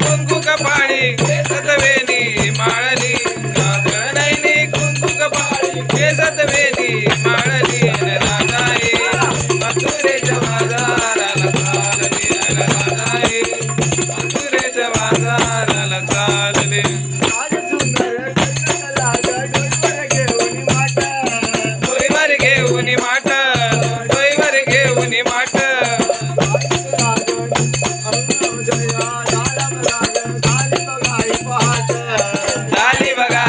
కుంకుక పాడి సతవేని మాడలి నాదనైని కుంకుక పాడి సతవేని మాడలి నాదాయి మధురే జవాదారల కాలని నాదాయి మధురే జవాదారల కాలని మాట మాట మాట జయ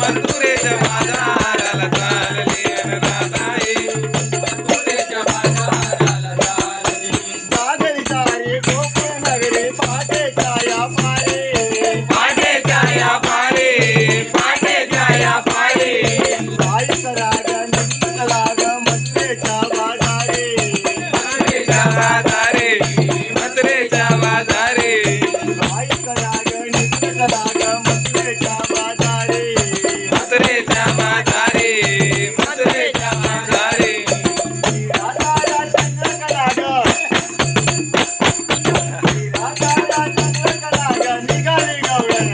मथुरेश माझा Amen.